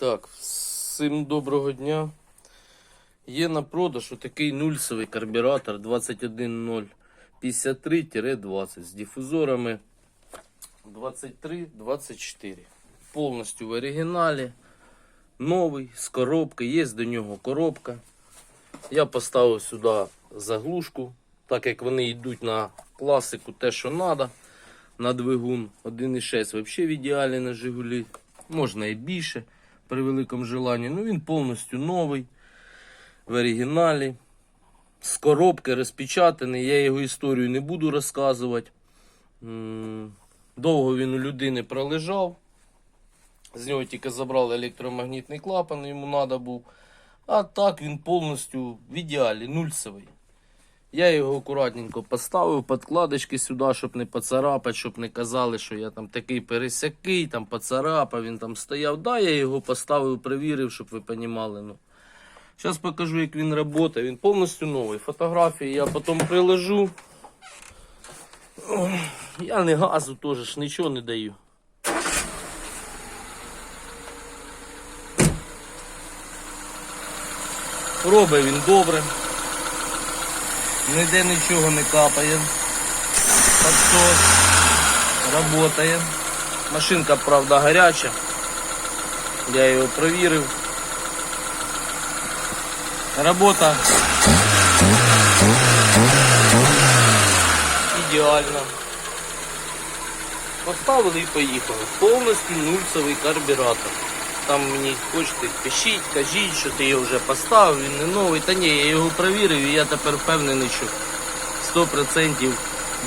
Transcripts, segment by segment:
Так, всім доброго дня. Є на продаж отакий нульсовий карбюратор 21053-20 з дифузорами 23-24. Повністю в оригіналі. Новий, з коробки, є до нього коробка. Я поставив сюди заглушку, так як вони йдуть на класику, те, що треба. На двигун 1.6 взагалі в ідеалі на Жигулі. Можна і більше при великому желанні. Ну він повністю новий, в оригіналі. З коробки розпечатаний. Я його історію не буду розказувати. Довго він у людини пролежав. З нього тільки забрали електромагнітний клапан, йому треба був. А так він повністю в ідеалі, нульцевий. Я його акуратненько поставив, подкладочки сюди, щоб не поцарапати, щоб не казали, що я там такий пересякий, там поцарапав, він там стояв. Да, я його поставив, перевірив, щоб ви розуміли. Ну. Зараз покажу, як він працює. Він повністю новий. Фотографії я потім приложу. Я не газу теж нічого не даю. Робить він добре. Ніде нічого не капає. Подсос. Работає. Машинка, правда, гаряча. Я його провірив. Робота ідеальна. Поставили і поїхали. Повністю нульцевий карбюратор. Там мені хочете пишіть, кажіть, що ти його вже поставив, він не новий. Та ні, я його провірив і я тепер впевнений, що 100%,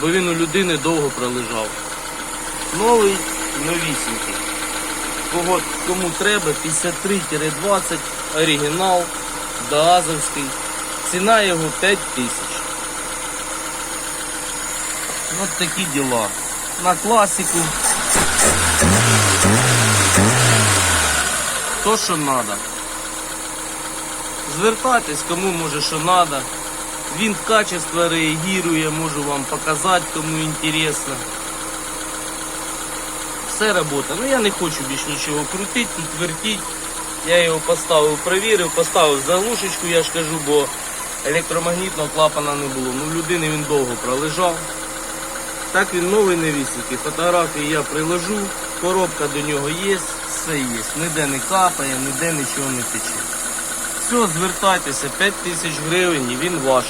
бо він у людини довго пролежав. Новий, новісінький. Кого, кому треба, 53-20, оригінал, Даазовський. Ціна його 5 тисяч. От такі діла. На класику. То, що треба. Звертайтесь, кому може що треба. Він в качество реагує, можу вам показати, кому інтересно. Все робота. Ну я не хочу більш нічого крутити, тут. Я його поставив, перевірив, поставив заглушечку, я ж кажу, бо електромагнітного клапана не було. Ну людини він довго пролежав. Так він новий невісінький. Фотографії я приложу, коробка до нього є, все є. Ніде не капає, ніде нічого не тече. Все, звертайтеся, 5 тисяч гривень і він ваш.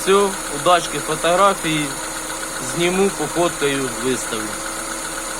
Все, удачки, фотографії зніму, пофоткаю, виставлю.